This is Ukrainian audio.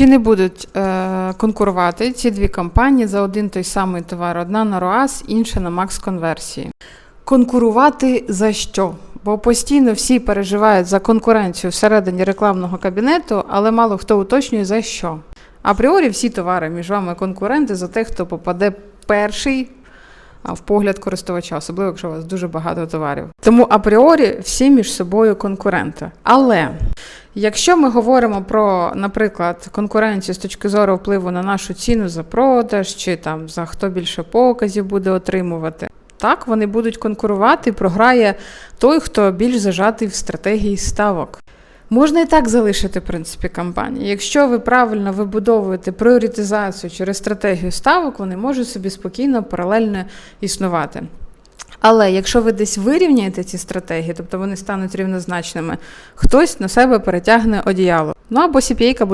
Чи не будуть е, конкурувати ці дві компанії за один той самий товар? Одна на ROAS, інша на Макс конверсії? Конкурувати за що? Бо постійно всі переживають за конкуренцію всередині рекламного кабінету, але мало хто уточнює за що. Апріорі всі товари між вами конкуренти за те, хто попаде перший в погляд користувача, особливо якщо у вас дуже багато товарів. Тому апріорі всі між собою конкуренти. Але якщо ми говоримо про, наприклад, конкуренцію з точки зору впливу на нашу ціну за продаж, чи там за хто більше показів буде отримувати. Так, вони будуть конкурувати, програє той, хто більш зажатий в стратегії ставок. Можна і так залишити, в принципі, кампанії. Якщо ви правильно вибудовуєте пріоритизацію через стратегію ставок, вони можуть собі спокійно паралельно існувати. Але якщо ви десь вирівняєте ці стратегії, тобто вони стануть рівнозначними, хтось на себе перетягне одіяло. Ну або буде